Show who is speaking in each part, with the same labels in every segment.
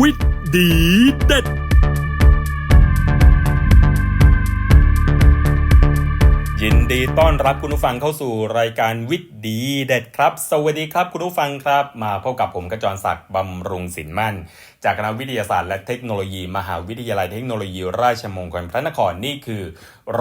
Speaker 1: วิทย์ดีเด็ด ยินดีต้อนรับคุณผู้ฟังเข้าสู่รายการวิทย์ดีเด็ดครับ สวัสดีครับคุณผู้ฟังครับ มาพบกับผมกระจรศักดิ์บำรุงสินมั่น จากคณะวิทยาศาสตร์และเทคโนโลยี มหาวิทยาลัยเทคโนโลยีราชมงคลพระนครนี่คือ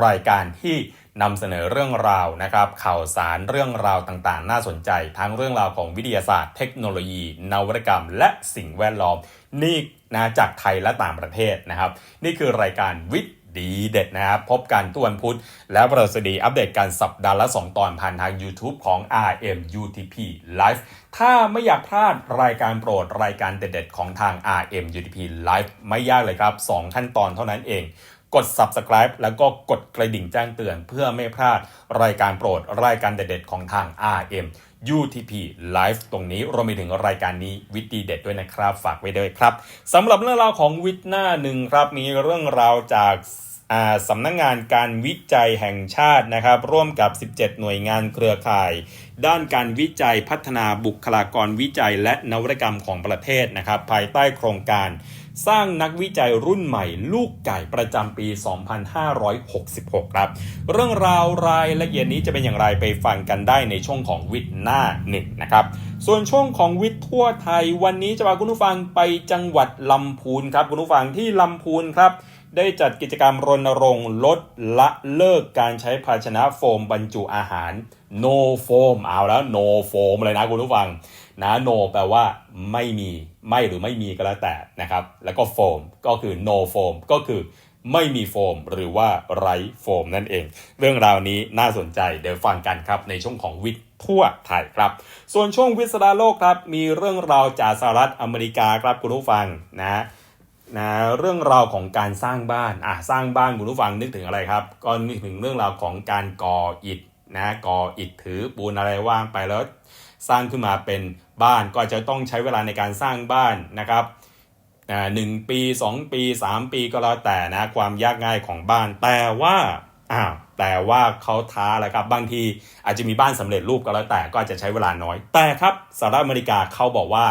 Speaker 1: รายการที่นำเสนอเรื่องราวนะครับ ข่าวสารเรื่องราวต่างๆ น่าสนใจ ทั้งเรื่องราวของวิทยาศาสตร์ เทคโนโลยี นวัตกรรม และสิ่งแวดล้อม นี่นะจากไทยและต่างประเทศนะครับ นี่คือรายการวิทย์ดีเด็ดนะครับ พบกันทุกวันพุธ และประสดีอัปเดตการสัปดาห์ละ 2 ตอนผ่านทาง YouTube ของ RMUTP Live ถ้าไม่อยากพลาดรายการโปรดรายการเด็ดๆของทาง RMUTP Live ไม่ยากเลยครับ 2 ขั้นตอนเท่านั้นเองกด subscribe แล้วก็กดกระดิ่งแจ้งเตือนเพื่อไม่พลาดรายการโปรดรายการเด็ดๆของทาง RM UTP Live ตรงนี้รวมไปถึงรายการนี้วิทย์ดีเด็ดด้วยนะครับ ฝากไว้ด้วยครับสำหรับเรื่องราวของวิทย์หน้าหนึ่งครับ มีเรื่องราวจากอ่าสำนักงงานการวิจัยแห่งชาตินะครับ ร่วมกับ 17 หน่วยงานเครือข่าย ด้านการวิจัยพัฒนาบุคลากรวิจัยและนวัตกรรมของประเทศนะครับ ภายใต้โครงการ สร้างนักวิจัยรุ่นใหม่ ลูกไก่ประจำปี 2566 ครับ เรื่องราวรายละเอียดนี้จะเป็นอย่างไรไปฟังกันได้ในช่วงของวิทย์หน้าหนึ่งนะครับ ส่วนช่วงของวิทย์ทั่วไทยวันนี้จะพาคุณผู้ฟังไปจังหวัดลำพูนครับคุณผู้ฟังที่ลำพูนครับได้จัดกิจกรรมรณรงค์ลดละเลิกการใช้ภาชนะโฟมบรรจุอาหาร no foam เอาแล้ว no foam เลยนะคุณผู้ฟังนะ no แปลว่าไม่มี ไม่หรือไม่มีก็แล้วแต่นะครับ แล้วก็ foam ก็คือ no foam ก็คือไม่มีโฟมหรือว่าไร้โฟมนั่นเอง เรื่องราวนี้น่าสนใจเดี๋ยวฟังกันครับ ในช่วงของวิทย์ทั่วไทยครับ ส่วนช่วงวิสดาโลกครับ มีเรื่องราวจากสหรัฐอเมริกาครับคุณผู้ฟังนะนะเรื่องราวของการสร้างบ้านอะสร้างบ้านคุณผู้ฟังนึกถึงอะไรครับ ก็นึกถึงเรื่องราวของการก่ออิฐนะก่ออิฐถือปูนอะไรว่างไปแล้ว สร้างขึ้นมาเป็น บ้านก็จะต้องใช้เวลาในการสร้างบ้านนะครับหนึ่งปี 2 ปี 3 ปีก็แล้วแต่นะความยากง่ายของบ้าน แต่ว่าอ้าวแต่ว่าเขาท้าแหละครับบางทีอาจจะมีบ้านสำเร็จรูปก็แล้วแต่ก็อาจจะใช้เวลาน้อย แต่ครับสหรัฐอเมริกาเขาบอกว่า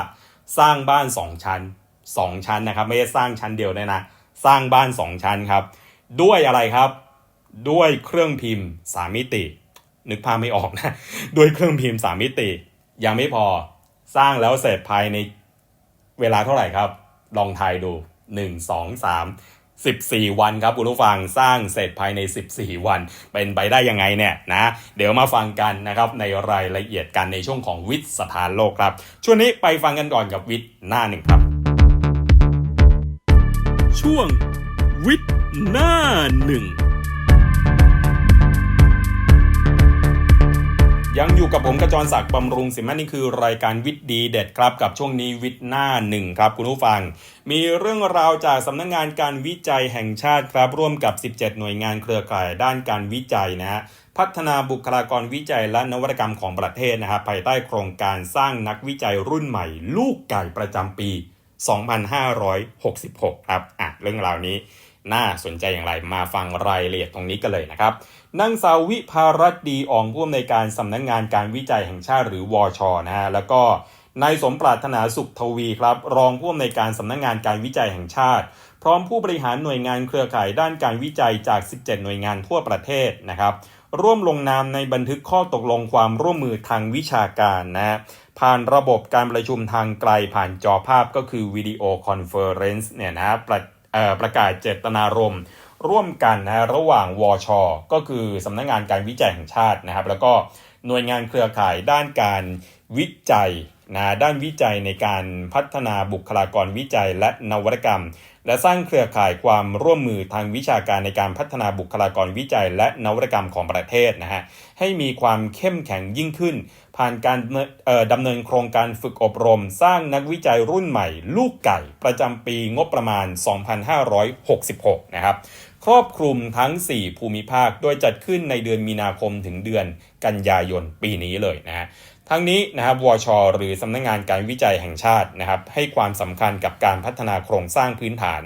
Speaker 1: สร้างบ้าน 2 ชั้น 2 ชั้นนะครับ ไม่ได้สร้างชั้นเดียวเลยนะสร้างบ้าน 2 ชั้นครับ ด้วยอะไรครับ ด้วยเครื่องพิมพ์ 3 มิติ นึกภาพไม่ออกนะ ด้วยเครื่องพิมพ์ 3 มิติ ยังไม่พอ สร้างแล้วเสร็จภายในเวลาเท่าไหร่ครับ ลองทายดู 1 2 3 14 วันครับคุณผู้ฟังสร้างเสร็จภายใน 14 วัน เป็นไปได้ยังไงเนี่ยนะเดี๋ยวมาฟังกันนะครับในรายละเอียดกันในช่วงของวิทย์สถานโลกครับ ช่วงนี้ไปฟังกันก่อนกับวิทย์หน้าหนึ่งครับ ช่วงวิทย์หน้าหนึ่ง ยังอยู่กับผมกระจรศักดิ์บำรุงสิมันนี่คือรายการวิทย์ดีเด็ดครับกับช่วงนี้วิทย์หน้าหนึ่งครับคุณผู้ฟัง มีเรื่องราวจากสำนักงงานการวิจัยแห่งชาติครับร่วมกับ 17 หน่วยงานเครือข่ายด้านการวิจัยนะฮะพัฒนาบุคลากรวิจัยและนวัตกรรมของประเทศนะครับภายใต้โครงการสร้างนักวิจัยรุ่นใหม่ ลูกไก่ประจำปี 2566 ครับอะเรื่องราวนี้น่าสนใจอย่างไรมาฟังรายละเอียดตรงนี้กันเลยนะครับ นางสาววิภารัตดีอ่องผู้อำนวยการสำนักงงานการวิจัยแห่งชาติหรือวอชนะฮะแล้วก็นายสมปรารถนาสุขทวีครับ รองผู้อำนวยการสำนักงงานการวิจัยแห่งชาติ พร้อมผู้บริหารหน่วยงานเครือข่ายด้านการวิจัยจาก 17 หน่วยงานทั่วประเทศนะครับ ร่วมลงนามในบันทึกข้อตกลงความร่วมมือทางวิชาการนะฮะผ่านระบบการประชุมทางไกลผ่านจอภาพก็คือวิดีโอคอนเฟอเรนซ์เนี่ยนะประประกาศเจตนารมณ์ ร่วมกันนะระหว่างวชก็คือสำนักงงานการวิจัยแห่งชาตินะครับ แล้วก็หน่วยงานเครือข่ายด้านการวิจัยนะด้านวิจัยในการพัฒนาบุคลากรวิจัยและนวัตกรรม และสร้างเครือข่ายความร่วมมือทางวิชาการในการพัฒนาบุคลากรวิจัย และนวัตกรรมของประเทศนะฮะให้มีความเข้มแข็งยิ่งขึ้น ผ่านการดำเนินโครงการฝึกอบรม สร้างนักวิจัยรุ่นใหม่ ลูกไก่ประจำปีงบประมาณ 2566 นะครับ ครอบคลุมทั้ง 4 ภูมิภาค โดยจัดขึ้นในเดือนมีนาคมถึงเดือนกันยายนปีนี้เลยนะทั้งนี้นะครับวช หรือสำนักงงานการวิจัยแห่งชาตินะครับให้ความสำคัญกับการพัฒนาโครงสร้างพื้นฐาน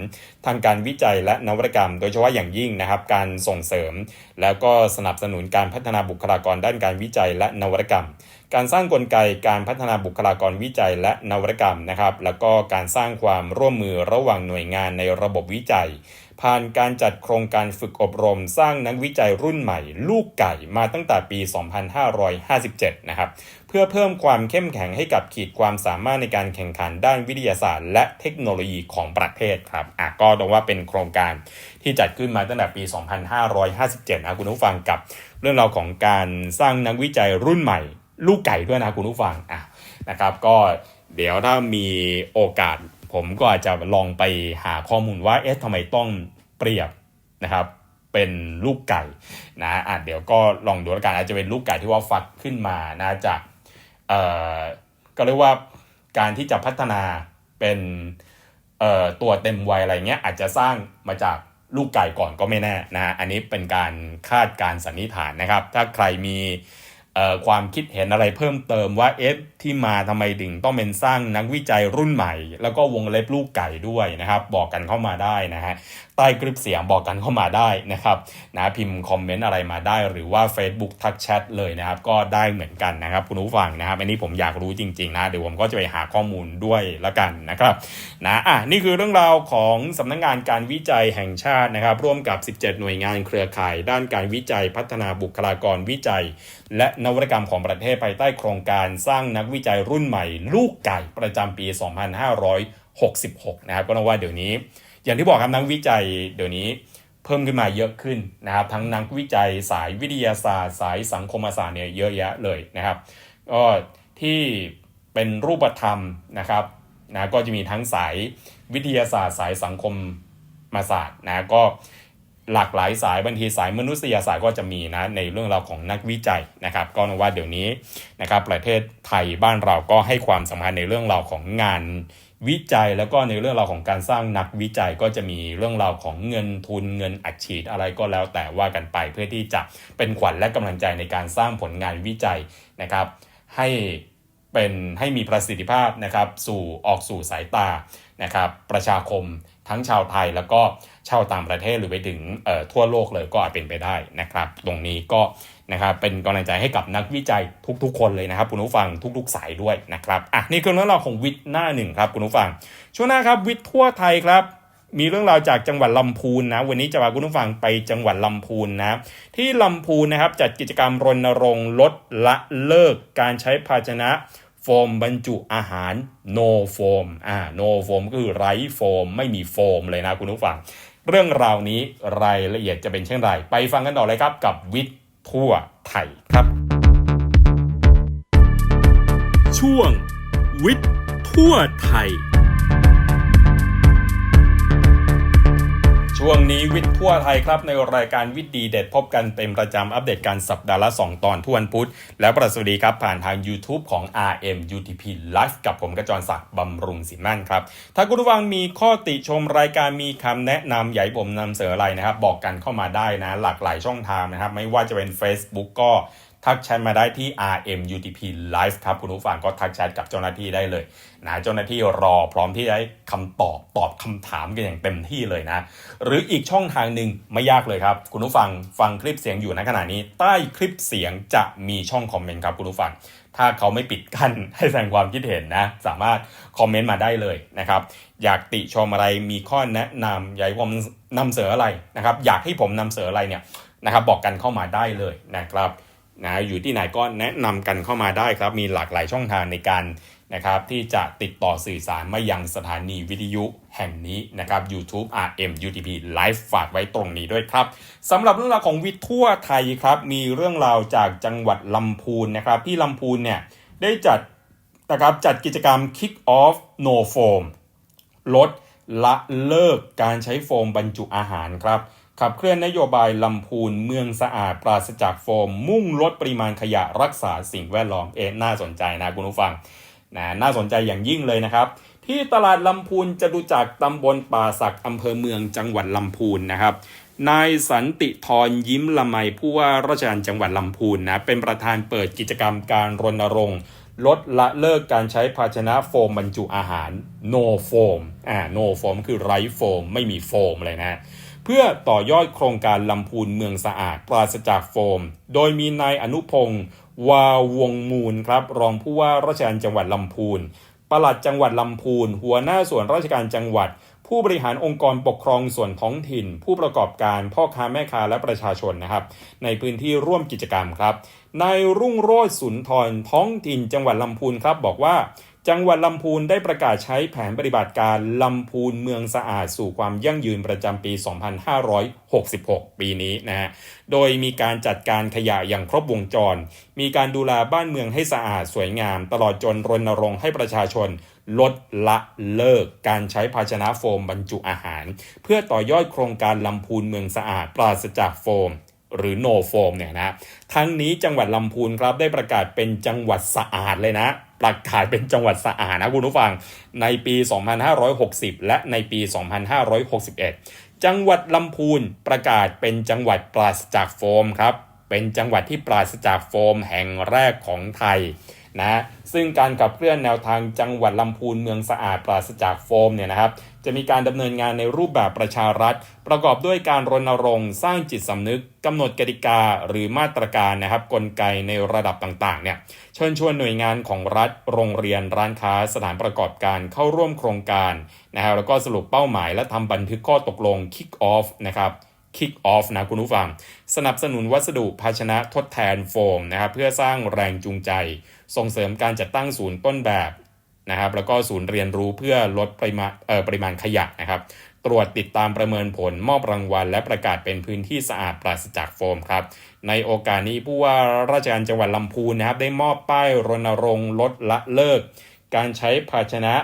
Speaker 1: ทางการวิจัยและนวัตกรรม โดยเฉพาะอย่างยิ่งนะครับการส่งเสริม แล้วก็สนับสนุนการพัฒนาบุคลากรด้านการวิจัยและนวัตกรรม การสร้างกลไกการพัฒนาบุคลากรวิจัยและนวัตกรรมนะครับแล้วก็การสร้างความร่วมมือระหว่างหน่วยงานในระบบวิจัย ผ่านการจัดโครงการฝึกอบรม สร้างนักวิจัยรุ่นใหม่ ลูกไก่มาตั้งแต่ปี 2557 นะครับ เพื่อเพิ่มความเข้มแข็งให้กับขีดความสามารถในการแข่งขันด้านวิทยาศาสตร์ และเทคโนโลยีของประเทศครับอะก็ต้องว่าเป็นโครงการที่จัดขึ้นมาตั้งแต่ปี 2557 นะคุณผู้ฟังกับเรื่องราวของการสร้างนักวิจัยรุ่นใหม่ ลูกไก่ด้วยนะคุณผู้ฟังอะนะครับก็เดี๋ยวถ้ามีโอกาส ผมก็อาจจะลองไปหาข้อมูลว่าเอ๊ะทำไมต้องเปรียบนะครับเป็นลูกไก่นะอะเดี๋ยวก็ลองดูแล้วกันอาจจะเป็นลูกไก่ที่ว่าฟักขึ้นมานะจากเอ่อก็เรียกว่าการที่จะพัฒนาเป็นเอ่อตัวเต็มวัยอะไรเงี้ยอาจจะสร้างมาจากลูกไก่ก่อนก็ไม่แน่นะอันนี้เป็นการคาดการสันนิษฐานนะครับ ถ้าใครมี ความคิดเห็นอะไรเพิ่มเติมว่าเอฟที่มาทำไมถึงต้องเป็นสร้างนักวิจัยรุ่นใหม่ แล้วก็วงเล็บลูกไก่ด้วยนะครับ บอกกันเข้ามาได้นะฮะใต้คลิปเสียงบอกกันเข้ามาได้นะครับนะพิมพ์คอมเมนต์อะไรมาได้ หรือว่า Facebook ทักแชทเลยนะครับ ก็ได้เหมือนกันนะครับ คุณผู้ฟังนะครับอันนี้ผมอยากรู้จริงๆนะเดี๋ยวผมก็จะไปหาข้อมูลด้วยละกันนะครับนะอะนี่คือเรื่องราวของสำนักงงานการวิจัยแห่งชาตินะครับ ร่วมกับ 17 หน่วยงานเครือข่าย ด้านการวิจัยพัฒนาบุคลากรวิจัย และนวัตกรรมของประเทศภายใต้โครงการสร้างนักวิจัยรุ่นใหม่ ลูกไก่ประจำปี 2566 นะครับก็ต้องว่าเดี๋ยวนี้ อย่างที่บอกครับนักวิจัยเดี๋ยวนี้เพิ่มขึ้นมาเยอะขึ้นนะครับทั้งนักวิจัยสายวิทยาศาสตร์ สายสังคมศาสตร์เนี่ยเยอะแยะเลยนะครับก็ที่เป็นรูปธรรมนะครับนะก็จะมีทั้งสายวิทยาศาสตร์ สายสังคมมาศาสตร์นะก็หลากหลายสายบางทีสายมนุษยศาสตร์ก็จะมีนะในเรื่องราวของนักวิจัยนะครับก็นว่าเดี๋ยวนี้นะครับประเทศไทยบ้านเราก็ให้ความสำคัญในเรื่องราวของงาน วิจัยแล้วก็ในเรื่องราวของการสร้างนักวิจัยก็จะมีเรื่องราวของเงินทุนเงินอัดฉีดอะไรก็แล้วแต่ว่ากันไป เพื่อที่จะเป็นขวัญและกำลังใจในการสร้างผลงานวิจัยนะครับ ให้เป็นให้มีประสิทธิภาพนะครับ สู่ออกสู่สายตานะครับ ประชาคมทั้งชาวไทยแล้วก็ชาวต่างประเทศหรือไปถึงทั่วโลกเลยก็อาจเป็นไปได้นะครับ ตรงนี้ก็ นะครับเป็นกำลังใจให้กับนักวิจัยทุกๆ คนเลยนะครับคุณผู้ฟังทุก ๆ สายด้วยนะครับอะนี่คือเรื่องราวของวิทย์หน้าหนึ่งครับคุณผู้ฟัง ช่วงหน้าครับวิทย์ทั่วไทยครับ มีเรื่องราวจากจังหวัดลำพูนนะ วันนี้จะพาคุณผู้ฟังไปจังหวัดลำพูนนะ ที่ลำพูนนะครับจัดกิจกรรมรณรงค์ลดละเลิกการใช้ภาชนะโฟมบรรจุอาหาร no foam อ่า no foam ก็คือไร้โฟมไม่มีโฟมเลยนะคุณผู้ฟัง เรื่องราวนี้รายละเอียดจะเป็นเช่นไร ไปฟังกันต่อเลยครับกับวิทย์ ทั่วไทยครับ ช่วงวิทย์ทั่วไทย ช่วงนี้วิทย์ทั่วไทยครับในรายการวิทย์ดีเด็ดพบกันเป็นประจำอัปเดตการสัปดาห์ละ 2 ตอนทุกวันพุธและประสวัสดีครับผ่านทาง YouTube ของ RM UTP Live กับผมกระจรศักดิ์บำรุงสินมั่นครับ ถ้าคุณผู้ฟังมีข้อติชมรายการมีคำแนะนำใหญ่ผมนำเสนออะไรนะครับ บอกกันเข้ามาได้นะ หลากหลายช่องทางนะครับ ไม่ว่าจะเป็น Facebook ก็ ทักแชทมาได้ที่ RM UTP Live ครับคุณผู้ฟังก็ทักแชทกับเจ้าหน้าที่ได้เลยนะเจ้าหน้าที่รอพร้อมที่จะให้คำตอบตอบคำถามกันอย่างเต็มที่เลยนะ หรืออีกช่องทางหนึ่งไม่ยากเลยครับ คุณผู้ฟังฟังคลิปเสียงอยู่ในขณะนี้ ใต้คลิปเสียงจะมีช่องคอมเมนต์ครับคุณผู้ฟังถ้าเขาไม่ปิดกั้นให้แสดงความคิดเห็นนะ สามารถคอมเมนต์มาได้เลยนะครับ อยากติชมอะไรมีข้อแนะนำอยากให้ผมนำเสนออะไรนะครับ อยากให้ผมนำเสนออะไรเนี่ยนะครับ บอกกันเข้ามาได้เลยนะครับ นะอยู่ที่ไหนก็แนะนำกันเข้ามาได้ครับ มีหลากหลายช่องทางในการนะครับที่จะติดต่อสื่อสารมายังสถานีวิทยุแห่งนี้นะครับ YouTube RM UTP Live ฝากไว้ตรงนี้ด้วยครับสำหรับเรื่องราวของวิทย์ทั่วไทยครับ มีเรื่องราวจากจังหวัดลำพูนนะครับ ที่ลำพูนเนี่ยได้จัดนะครับจัดกิจกรรม Kick Off No Foam ลดละเลิกการใช้โฟมบรรจุอาหารครับ ขับเคลื่อนนโยบายลำพูนเมืองสะอาดปราศจากโฟม มุ่งลดปริมาณขยะรักษาสิ่งแวดล้อมเอ็น่าสนใจนะคุณผู้ฟังนะน่าสนใจอย่างยิ่งเลยนะครับ ที่ตลาดลำพูนจะดูจากตำบลป่าสักอำเภอเมืองจังหวัดลำพูนนะครับนายสันติธรยิ้มละไมผู้ว่าราชการจังหวัดลำพูนนะเป็นประธานเปิดกิจกรรมการรณรงค์ ลดละเลิกการใช้ภาชนะโฟมบรรจุอาหาร no foam อ่า no foam คือไร้โฟมไม่มีโฟมเลยนะ เพื่อต่อยอดโครงการลำพูนเมืองสะอาดปราศจากโฟม โดยมีนายอนุพงศ์วาวงมูลครับ รองผู้ว่าราชการจังหวัดลำพูนปลัดจังหวัดลำพูน หัวหน้าส่วนราชการจังหวัด ผู้บริหารองค์กรปกครองส่วนท้องถิ่น ผู้ประกอบการพ่อค้าแม่ค้าและประชาชนนะครับ ในพื้นที่ร่วมกิจกรรมครับนายรุ่งโรจน์สุนทรท้องถิ่นจังหวัดลำพูนครับบอกว่า จังหวัดลำพูนได้ประกาศใช้แผนปฏิบัติการลำพูนเมืองสะอาดสู่ความยั่งยืนประจำปี 2566 ปีนี้นะฮะ โดยมีการจัดการขยะอย่างครบวงจร มีการดูแลบ้านเมืองให้สะอาดสวยงาม ตลอดจนรณรงค์ให้ประชาชนลดละเลิกการใช้ภาชนะโฟมบรรจุอาหาร เพื่อต่อยอดโครงการลำพูนเมืองสะอาดปราศจากโฟมหรือ no โฟมเนี่ยนะ ทั้งนี้จังหวัดลำพูนครับได้ประกาศเป็นจังหวัดสะอาดเลยนะ ประกาศเป็นจังหวัดสะอาดนะคุณผู้ฟัง ในปี 2560 และในปี 2561 จังหวัดลำพูนประกาศเป็นจังหวัดปราศจากโฟมครับ เป็นจังหวัดที่ปราศจากโฟมแห่งแรกของไทยนะซึ่งการขับเคลื่อนแนวทางจังหวัดลำพูนเมืองสะอาดปราศจากโฟมเนี่ยนะครับ จะมีการดำเนินงานในรูปแบบประชารัฐ ประกอบด้วยการรณรงค์สร้างจิตสำนึกกำหนดกติกาหรือมาตรการนะครับกลไกในระดับต่างๆเนี่ยเชิญชวนหน่วยงานของรัฐ โรงเรียนร้านค้าสถานประกอบการเข้าร่วมโครงการนะครับแล้วก็สรุปเป้าหมายและทำบันทึกข้อตกลง kick off นะครับ Kick Off นะคุณผู้ฟัง สนับสนุนวัสดุภาชนะทดแทนโฟมนะครับเพื่อสร้างแรงจูงใจ ส่งเสริมการจัดตั้งศูนย์ต้นแบบ นะครับ แล้วก็ศูนย์เรียนรู้เพื่อลดปริมาณปริมาณขยะนะครับ ตรวจติดตามประเมินผลมอบรางวัล และประกาศเป็นพื้นที่สะอาดปราศจากโฟมครับ ในโอกาสนี้ผู้ว่าราชการจังหวัดลำพูนนะครับ ได้มอบป้ายรณรงค์ลดละเลิก การใช้ภาชนะ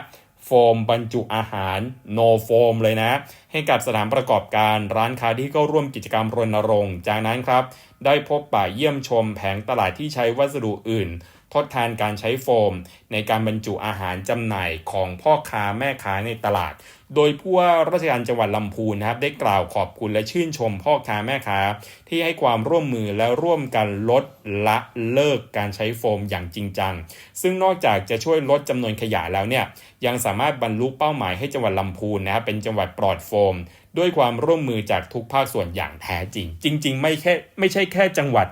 Speaker 1: โฟมบรรจุอาหาร no โฟมเลยนะ ให้กับสถานประกอบการร้านค้าที่เข้าร่วมกิจกรรมรณรงค์ จากนั้นครับ ได้พบป่าเยี่ยมชมแผงตลาดที่ใช้วัสดุอื่น ทดแทนการใช้โฟม ในการบรรจุอาหารจำหน่ายของพ่อค้าแม่ค้าในตลาด โดยผู้ว่าราชการจังหวัดลำพูนนะครับ ได้กล่าวขอบคุณและชื่นชมพ่อค้าแม่ค้า ที่ให้ความร่วมมือและร่วมกันลดละเลิกการใช้โฟมอย่างจริงจัง ซึ่งนอกจากจะช่วยลดจำนวนขยะแล้วเนี่ยยังสามารถบรรลุเป้าหมายให้จังหวัดลำพูนนะครับเป็นจังหวัดปลอดโฟม ด้วยความร่วมมือจากทุกภาคส่วนอย่างแท้จริง จริง ๆ ไม่แค่ไม่ใช่แค่จังหวัด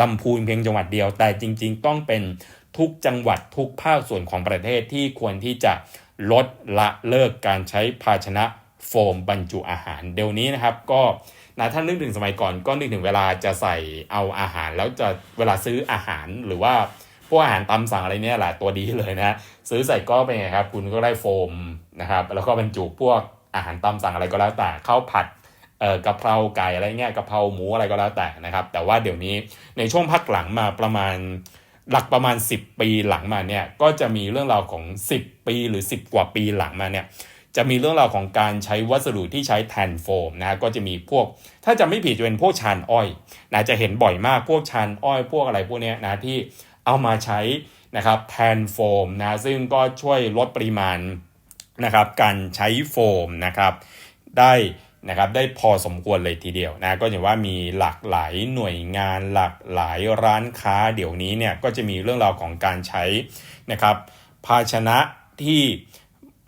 Speaker 1: ลำพูนเพียงจังหวัดเดียว แต่จริง ๆ ต้องเป็นทุกจังหวัดทุกภาคส่วนของประเทศที่ควรที่จะลดละเลิกการใช้ภาชนะโฟมบรรจุอาหาร เดี๋ยวนี้นะครับก็นะถ้านึกถึงสมัยก่อนก็นึกถึงเวลาจะใส่เอาอาหาร แล้วจะเวลาซื้ออาหารหรือว่าพวกอาหารตามสั่งอะไรเนี่ยแหละตัวดีเลยนะซื้อใส่ก็เป็นไงครับ คุณก็ได้โฟมนะครับแล้วก็บรรจุพวกอาหารตามสั่งอะไรก็แล้วแต่ข้าวผัด กะเพราไก่อะไรเงี้ยกะเพราหมูอะไรก็แล้วแต่นะครับ แต่ว่าเดี๋ยวนี้ในช่วงพักหลังมาประมาณหลักประมาณ 10 ปีหลังมาเนี่ยก็จะมีเรื่องราวของ 10 ปีหรือ 10 กว่าปีหลังมาเนี่ยจะมีเรื่องราวของการใช้วัสดุที่ใช้แทนโฟมนะก็จะมีพวก ถ้าจะไม่ผิดจะเป็นพวกชานอ้อยนะจะเห็นบ่อยมากพวกชานอ้อย พวกอะไรพวกเนี้ยนะที่เอามาใช้นะครับแทนโฟมนะซึ่งก็ช่วยลดปริมาณนะครับการใช้โฟมนะครับได้ นะครับได้พอสมควรเลยทีเดียวนะก็อย่างว่ามีหลากหลายหน่วยงานหลากหลายร้านค้าเดี๋ยวนี้เนี่ยก็จะมีเรื่องราวของการใช้นะครับภาชนะที่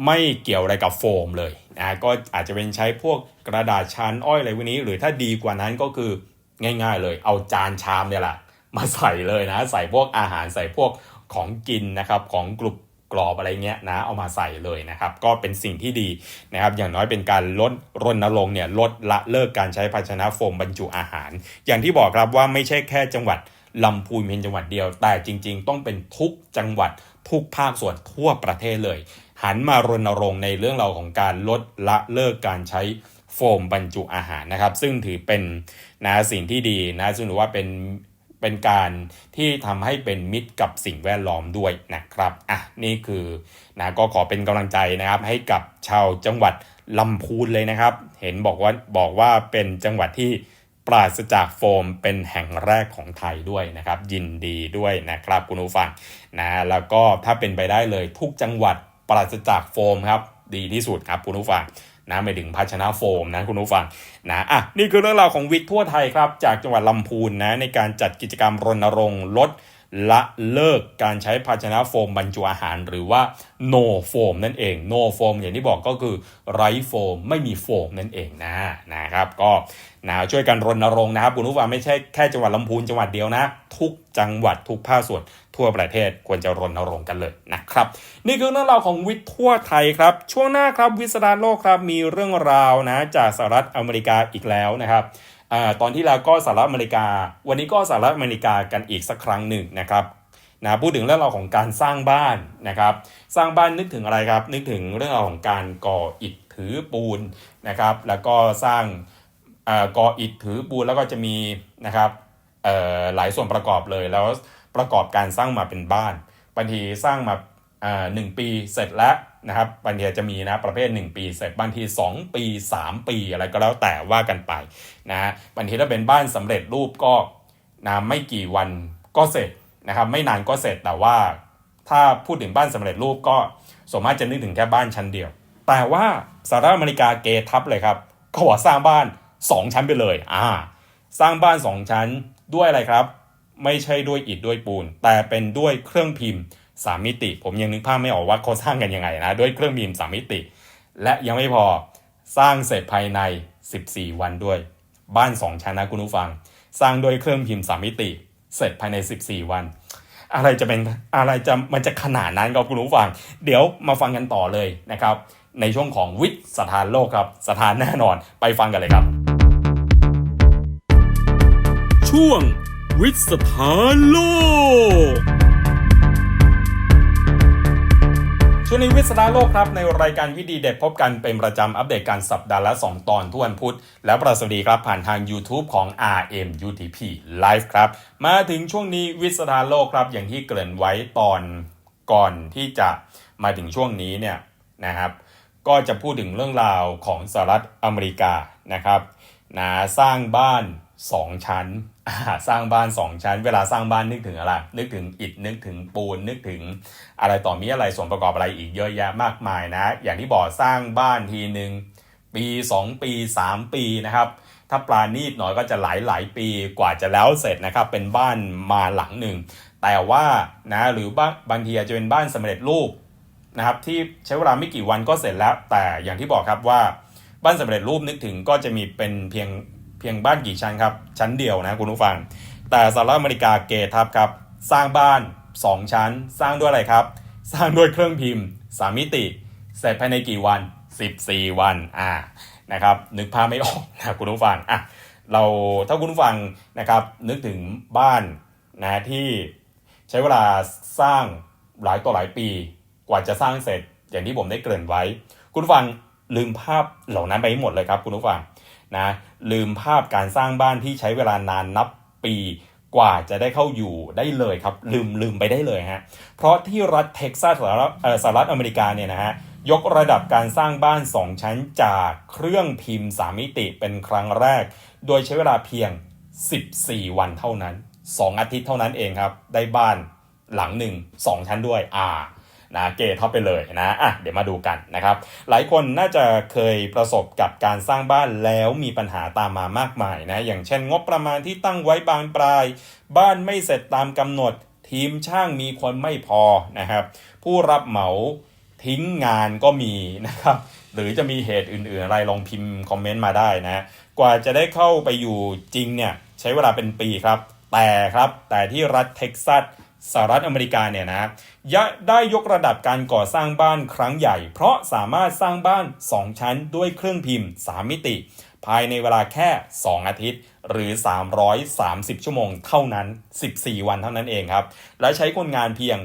Speaker 1: ไม่เกี่ยวอะไรกับโฟมเลยนะก็อาจจะเป็นใช้พวกกระดาษชานอ้อยอะไรพวกนี้ หรือถ้าดีกว่านั้นก็คือง่ายๆเลย เอาจานชามเนี่ยแหละมาใส่เลยนะ ใส่พวกอาหารใส่พวกของกินนะครับของกรุบ กรอบอะไรเงี้ยนะเอามาใส่เลยนะครับ ก็เป็นสิ่งที่ดีนะครับ อย่างน้อยเป็นการลดรณรงค์เนี่ยลดละเลิกการใช้ภาชนะโฟมบรรจุอาหาร อย่างที่บอกครับว่าไม่ใช่แค่จังหวัดลำพูนเพียงจังหวัดเดียว แต่จริง ๆ ต้องเป็นทุกจังหวัดทุกภาคส่วนทั่วประเทศเลย หันมารณรงค์ในเรื่องเราของการลดละเลิกการใช้โฟมบรรจุอาหารนะครับ ซึ่งถือเป็นนะสิ่งที่ดีนะซึ่งถือว่าเป็น เป็นการที่ทำให้เป็นมิตรกับสิ่งแวดล้อมด้วยนะครับอะนี่คือนะก็ขอเป็นกำลังใจนะครับให้กับชาวจังหวัดลำพูนเลยนะครับ เห็นบอกว่าบอกว่าเป็นจังหวัดที่ปราศจากโฟมเป็นแห่งแรกของไทยด้วยนะครับ ยินดีด้วยนะครับคุณผู้ฟังนะแล้วก็ถ้าเป็นไปได้เลยทุกจังหวัดปราศจากโฟมครับ ดีที่สุดครับคุณผู้ฟัง นะไม่ถึงภาชนะโฟมนะคุณผู้ฟังนะอะนี่คือเรื่องราวของวิทย์ทั่วไทยครับ จากจังหวัดลำพูนนะในการจัดกิจกรรมรณรงค์ลดละเลิกการใช้ภาชนะโฟมบรรจุอาหารหรือว่า no foam นั่นเอง no foam อย่างที่บอกก็คือไร้โฟมไม่มีโฟมนั่นเองนะนะครับ ก็นะช่วยกันรณรงค์นะครับคุณผู้ฟังไม่ใช่แค่จังหวัดลำพูนจังหวัดเดียวนะ ทุกจังหวัดทุกภาคส่วน ทั่วประเทศควรจะรณรงค์กันเลยนะครับ นี่คือเรื่องราวของวิทย์ทั่วไทยครับ ช่วงหน้าครับวิสดารโลกครับมีเรื่องราวนะจากสหรัฐอเมริกาอีกแล้วนะครับอตอนที่แล้วก็สหรัฐอเมริกา วันนี้ก็สหรัฐอเมริกากันอีกสักครั้งหนึ่งนะครับนะพูดถึงเรื่องราวของการสร้างบ้านนะครับ สร้างบ้านนึกถึงอะไรครับ นึกถึงเรื่องราวของการก่ออิฐถือปูนนะครับ แล้วก็สร้างก่ออิฐถือปูนแล้วก็จะมีนะครับหลายส่วนประกอบเลยแล้ว ประกอบการสร้างมาเป็นบ้านบางทีสร้างมาหนึ่งปีเสร็จแล้วนะครับบางทีจะมีนะประเภท 1 ปีเสร็จบางที 2 ปี 3 ปีอะไรก็แล้วแต่ว่ากันไปนะบางทีถ้าเป็นบ้านสำเร็จรูปก็นะไม่กี่วันก็เสร็จนะครับไม่นานก็เสร็จแต่ว่าถ้าพูดถึงบ้านสำเร็จรูปก็สมมติจะนึกถึงแค่บ้านชั้นเดียว แต่ว่าสหรัฐอเมริกาเกทับเลยครับขอสร้างบ้าน 2 ชั้นไปเลยอ่าสร้างบ้าน 2 ชั้นด้วยอะไรครับ ไม่ใช่ด้วยอิฐด้วยปูน แต่เป็นด้วยเครื่องพิมพ์สามมิติ ผมยังนึกภาพไม่ออกว่าเขาสร้างกันยังไงนะ ด้วยเครื่องพิมพ์สามมิติ และยังไม่พอสร้างเสร็จภายใน 14 วันด้วย บ้าน 2 ชั้นนะคุณผู้ฟัง สร้างด้วยเครื่องพิมพ์สามมิติ เสร็จภายใน 14 วัน อะไรจะเป็นอะไรจะมันจะขนาดนั้นครับคุณผู้ฟัง เดี๋ยวมาฟังกันต่อเลยนะครับ ในช่วงของวิทย์สถานโลกครับ สถานแน่นอนไปฟังกันเลยครับ ช่วง วิทสถานโลก ช่วงนี้วิสาโลกครับ ในรายการวิดีเด็ดพบกันเป็นประจำอัปเดตการสัปดาห์ละ 2 ตอนทุกวันพุธ แล้วประสดีครับผ่านทาง YouTube ของ RMUTP Live ครับ มาถึงช่วงนี้วิสาโลกครับ อย่างที่เกริ่นไว้ตอนก่อนที่จะมาถึงช่วงนี้เนี่ยนะครับ ก็จะพูดถึงเรื่องราวของสหรัฐอเมริกานะครับนะสร้างบ้าน 2ชั้นสร้างบ้าน2ชั้น เวลาสร้างบ้านนึกถึงอะไร นึกถึงอิฐนึกถึงปูน นึกถึงอะไรต่อมีอะไรส่วนประกอบอะไรอีกเยอะแยะมากมายนะ อย่างที่บอกสร้างบ้านทีหนึ่งปี 2 ปี 3 ปีนะครับ ถ้าปลาณีตหน่อยก็จะหลายหลายปีกว่าจะแล้วเสร็จนะครับ เป็นบ้านมาหลังหนึ่ง แต่ว่านะหรือบางบางทีอาจจะเป็นบ้านสำเร็จรูปนะครับที่ใช้เวลาไม่กี่วันก็เสร็จแล้ว แต่อย่างที่บอกครับว่าบ้านสำเร็จรูปนึกถึงก็จะมีเป็นเพียง พียงบ้านกี่ชั้นครับ ชั้นเดียวนะคุณผู้ฟัง แต่สหรัฐอเมริกาเกทับครับ สร้างบ้าน 2 ชั้น สร้างด้วยอะไรครับ สร้างด้วยเครื่องพิมพ์3มิติ เสร็จภายในกี่วัน 14 วันอ่านะครับนึกภาพไม่ออกนะคุณผู้ฟังอะเราถ้าคุณผู้ฟังนะครับนึกถึงบ้านนะที่ใช้เวลาสร้างหลายต่อหลายปีกว่าจะสร้างเสร็จอย่างที่ผมได้เกริ่นไว้ คุณฟังลืมภาพเหล่านั้นไปหมดเลยครับคุณผู้ฟัง นะลืมภาพการสร้างบ้านที่ใช้เวลานานนับปีกว่าจะได้เข้าอยู่ได้เลยครับ ลืมลืมไปได้เลยฮะเพราะที่รัฐเท็กซัสสหรัฐอเมริกาเนี่ยนะฮะยกระดับการสร้างบ้าน 2 ชั้นจากเครื่องพิมพ์ 3 มิติเป็นครั้งแรก โดยใช้เวลาเพียง 14 วันเท่านั้น 2 อาทิตย์เท่านั้นเองครับ ได้บ้านหลังหนึ่ง2ชั้นด้วยอ่า นะเกทับไปเลยนะอะเดี๋ยวมาดูกันนะครับ หลายคนน่าจะเคยประสบกับการสร้างบ้านแล้วมีปัญหาตามมามากมายนะอย่างเช่น งบประมาณที่ตั้งไว้บางปลาย บ้านไม่เสร็จตามกำหนด ทีมช่างมีคนไม่พอนะครับ ผู้รับเหมาทิ้งงานก็มีนะครับหรือจะมีเหตุอื่นๆอะไรลองพิมพ์คอมเมนต์มาได้นะ กว่าจะได้เข้าไปอยู่จริงเนี่ยใช้เวลาเป็นปีครับ แต่ครับแต่ที่รัฐเท็กซัส สหรัฐอเมริกาเนี่ยนะยะได้ยกระดับการก่อสร้างบ้านครั้งใหญ่ เพราะสามารถสร้างบ้าน 2 ชั้นด้วยเครื่องพิมพ์ 3 มิติ ภายในเวลาแค่ 2 อาทิตย์ หรือ 330 ชั่วโมงเท่านั้น 14 วันเท่านั้นเองครับ และใช้คนงานเพียง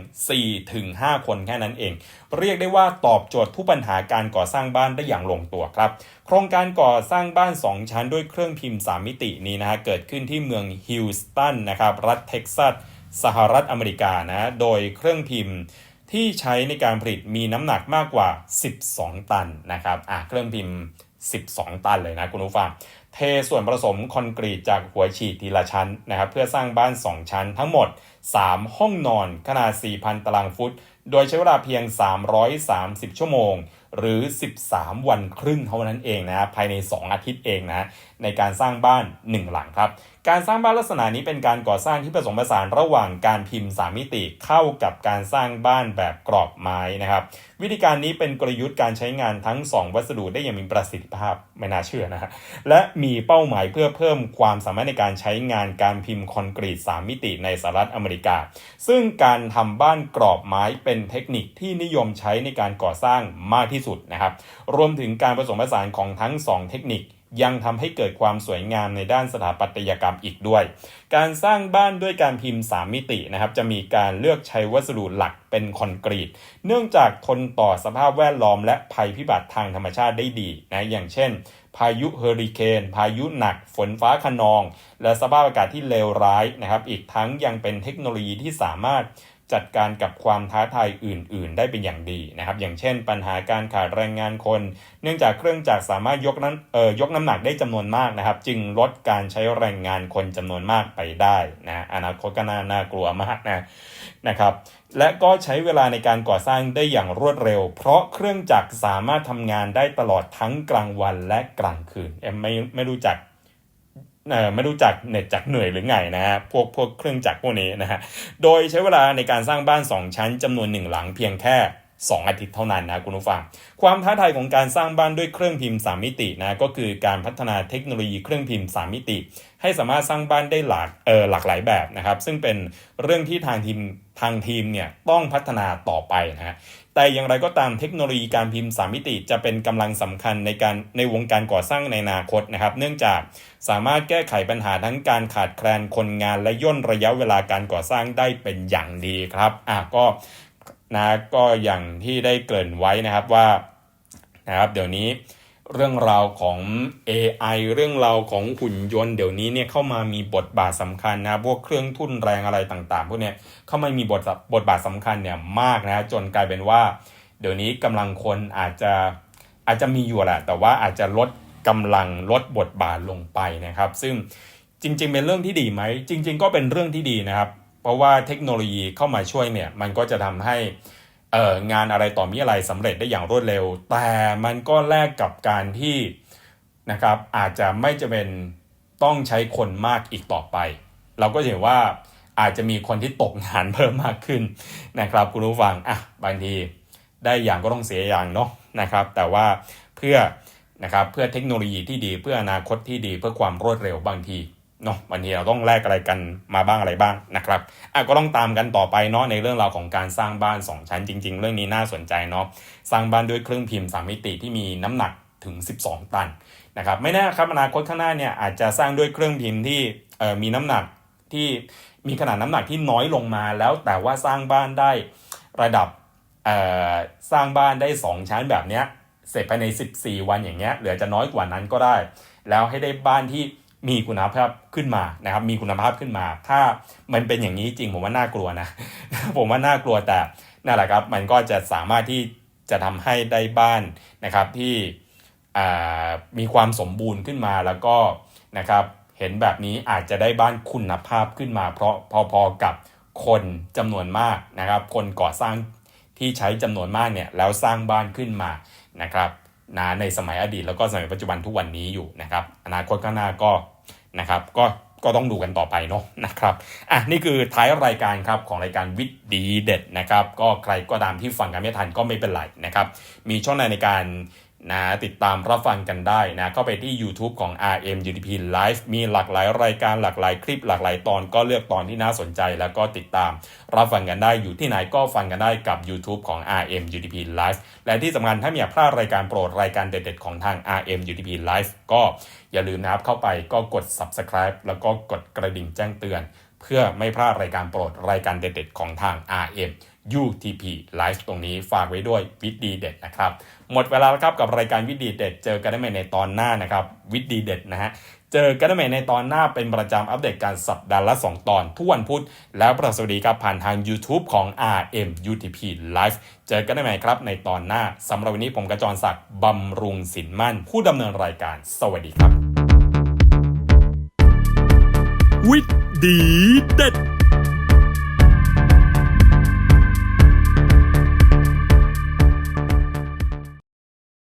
Speaker 1: 4-5 คนแค่นั้นเอง เรียกได้ว่าตอบโจทย์ทุกปัญหาการก่อสร้างบ้านได้อย่างลงตัวครับโครงการก่อสร้างบ้าน 2 ชั้นด้วยเครื่องพิมพ์ 3 มิตินี้นะฮะเกิดขึ้นที่เมืองฮิลสตันนะครับรัฐเท็กซัส สหรัฐอเมริกานะ โดยเครื่องพิมพ์ที่ใช้ในการผลิตมีน้ำหนักมากกว่า 12 ตันนะครับอะเครื่องพิมพ์ 12 ตันเลยนะคุณผู้ฟัง เทส่วนผสมคอนกรีตจากหัวฉีดทีละชั้นนะครับเพื่อสร้างบ้าน 2 ชั้นทั้งหมด 3 ห้องนอนขนาด 4,000 ตารางฟุต โดยใช้เวลาเพียง 330 ชั่วโมง หรือ 13 วันครึ่งเท่านั้นเองนะภายใน 2 อาทิตย์เองนะในการสร้างบ้าน 1 หลังครับ การสร้างบ้านลักษณะนี้เป็นการก่อสร้างที่ผสมผสานระหว่างการพิมพ์ 3 มิติเข้ากับการสร้างบ้านแบบกรอบไม้นะครับ วิธีการนี้เป็นกลยุทธ์การใช้งานทั้ง 2 วัสดุได้อย่างมีประสิทธิภาพไม่น่าเชื่อนะฮะและมีเป้าหมายเพื่อเพิ่มความสามารถในการใช้งานการพิมพ์คอนกรีต 3 มิติในสหรัฐอเมริกา ซึ่งการทำบ้านกรอบไม้เป็นเทคนิคที่นิยมใช้ในการก่อสร้างมากที่สุดนะครับรวมถึงการผสมผสานของทั้ง 2 เทคนิค ยังทำให้เกิดความสวยงามในด้านสถาปัตยกรรมอีกด้วย การสร้างบ้านด้วยการพิมพ์ 3 มิตินะครับ จะมีการเลือกใช้วัสดุหลักเป็นคอนกรีต เนื่องจากทนต่อสภาพแวดล้อมและภัยพิบัติทางธรรมชาติได้ดีนะ อย่างเช่น พายุเฮอริเคน พายุหนัก ฝนฟ้าคะนอง และสภาพอากาศที่เลวร้ายนะครับ อีกทั้งยังเป็นเทคโนโลยีที่สามารถ จัดการกับความท้าทายอื่น ๆ ได้เป็นอย่างดีนะครับ อย่างเช่น ปัญหาการขาดแรงงานคน เนื่องจากเครื่องจักรสามารถยกนั้นเอ่อยกน้ำหนักได้จำนวนมากนะครับ จึงลดการใช้แรงงานคนจำนวนมากไปได้นะอนาคตก็น่าน่ากลัวมากนะนะครับ และก็ใช้เวลาในการก่อสร้างได้อย่างรวดเร็ว เพราะเครื่องจักรสามารถทำงานได้ตลอดทั้งกลางวันและกลางคืนเอ็มไม่ไม่รู้จัก ไม่รู้จักเน็ดจากเหนื่อยหรือไงนะฮะพวกพวกเครื่องจักรพวกนี้นะฮะโดยใช้เวลาในการสร้างบ้าน 2 ชั้นจำนวน 1 หลังเพียงแค่ 2 อาทิตย์เท่านั้นนะคุณผู้ฟัง ความท้าทายของการสร้างบ้านด้วยเครื่องพิมพ์ 3 มิตินะก็คือการพัฒนาเทคโนโลยีเครื่องพิมพ์ 3 มิติ ให้สามารถสร้างบ้านได้หลากเออหลากหลายแบบนะครับซึ่งเป็นเรื่องที่ทางทีมทางทีมเนี่ยต้องพัฒนาต่อไปนะฮะ แต่อย่างไรก็ตามเทคโนโลยีการพิมพ์ 3 มิติจะเป็นกำลังสำคัญในการในวงการก่อสร้างในอนาคตนะครับ เนื่องจากสามารถแก้ไขปัญหาทั้งการขาดแคลนคนงานและย่นระยะเวลาการก่อสร้างได้เป็นอย่างดีครับอะก็นะก็อย่างที่ได้เกริ่นไว้นะครับว่านะครับเดี๋ยวนี้ เรื่องราวของ AI เรื่องราวของหุ่นยนต์เดี๋ยวนี้เนี่ยเข้ามามีบทบาทสำคัญนะพวกเครื่องทุ่นแรงอะไรต่างๆพวกเนี้ยเข้ามามีบทบทบาทสำคัญเนี่ยมากนะจนกลายเป็นว่า เดี๋ยวนี้กำลังคนอาจจะอาจจะมีอยู่แหละแต่ว่าอาจจะลดกำลังลดบทบาทลงไปนะครับ ซึ่งจริง ๆ เป็นเรื่องที่ดีไหมจริง ๆ ก็เป็นเรื่องที่ดีนะครับ เพราะว่าเทคโนโลยีเข้ามาช่วยเนี่ยมันก็จะทำให้ เอองานอะไรต่อมีอะไรสำเร็จได้อย่างรวดเร็ว แต่มันก็แลกกับการที่นะครับอาจจะไม่จะเป็นต้องใช้คนมากอีกต่อไป เราก็เห็นว่าอาจจะมีคนที่ตกงานเพิ่มมากขึ้นนะครับ คุณผู้ฟังอะบางทีได้อย่างก็ต้องเสียอย่างเนาะนะครับ แต่ว่าเพื่อนะครับเพื่อเทคโนโลยีที่ดีเพื่ออนาคตที่ดีเพื่อความรวดเร็วบางที เนาะบางทีเราต้องแลกอะไรกันมาบ้างอะไรบ้างนะครับอะก็ต้องตามกันต่อไปเนาะในเรื่องราวของการสร้างบ้าน 2 ชั้นจริง ๆ เรื่องนี้น่าสนใจเนาะสร้างบ้านด้วยเครื่องพิมพ์3มิติที่มีน้ำหนักถึง 12 ตันนะครับไม่แน่ครับอนาคตข้างหน้าเนี่ยอาจจะสร้างด้วยเครื่องพิมพ์ที่เอ่อมีน้ำหนักที่มีขนาดน้ำหนักที่น้อยลงมาแล้วแต่ว่าสร้างบ้านได้ระดับเอ่อสร้างบ้านได้ 2 ชั้นแบบเนี้ยเสร็จภายใน 14 วันอย่างเงี้ยเหลือจะน้อยกว่านั้นก็ได้ แล้วให้ได้บ้านที่ มีคุณภาพขึ้นมานะครับ มีคุณภาพขึ้นมา ถ้ามันเป็นอย่างนี้จริงผมว่าน่ากลัวนะ ผมว่าน่ากลัวแต่นั่นแหละครับ มันก็จะสามารถที่จะทำให้ได้บ้านนะครับที่มีความสมบูรณ์ขึ้นมาแล้วก็นะครับ เห็นแบบนี้อาจจะได้บ้านคุณภาพขึ้นมา เพราะพอๆกับคนจำนวนมากนะครับ คนก่อสร้างที่ใช้จำนวนมากเนี่ยแล้วสร้างบ้านขึ้นมานะครับ นะในสมัยอดีตแล้วก็สมัยปัจจุบันทุกวันนี้อยู่นะครับ อนาคตข้างหน้าก็นะครับก็ก็ต้องดูกันต่อไปเนาะนะครับอะนี่คือท้ายรายการครับของรายการวิทย์ดีเด็ดนะครับ ก็ใครก็ตามที่ฟังกันไม่ทันก็ไม่เป็นไรนะครับ มีช่องทางในการ นะติดตามรับฟังกันได้นะเข้าไปที่ YouTube ของ RM UDP Live มีหลากหลายรายการหลากหลายคลิปหลากหลายตอนก็เลือกตอนที่น่าสนใจ แล้วก็ติดตามรับฟังกันได้อยู่ที่ไหนก็ฟังกันได้กับ YouTube ของ RM UDP Live และที่สำคัญถ้าไม่พลาดรายการโปรดรายการเด็ดๆของทาง RM UDP Live ก็อย่าลืมนะครับเข้าไปก็กด Subscribe แล้วก็กดกระดิ่งแจ้งเตือน เพื่อไม่พลาดรายการโปรดรายการเด็ดๆของทาง RM UTP Live ตรงนี้ฝากไว้ด้วยวิดดีเด็ดนะครับ หมดเวลาแล้วครับกับรายการวิดดีเด็ดเจอกันได้ใหม่ในตอนหน้านะครับวิดดีเด็ดนะฮะเจอกันได้ใหม่ในตอนหน้าเป็นประจำอัปเดตการสัปดาห์ละ 2 ตอน ทุกวันพุธแล้วประสวัสดีครับผ่านทาง YouTube ของ RM UTP Live เจอกันได้ใหม่ครับในตอนหน้าสำหรับวันนี้ผมกระจรศักดิ์บำรุงสินมั่น ผู้ดำเนินรายการ สวัสดีครับ
Speaker 2: วิดีเด็ด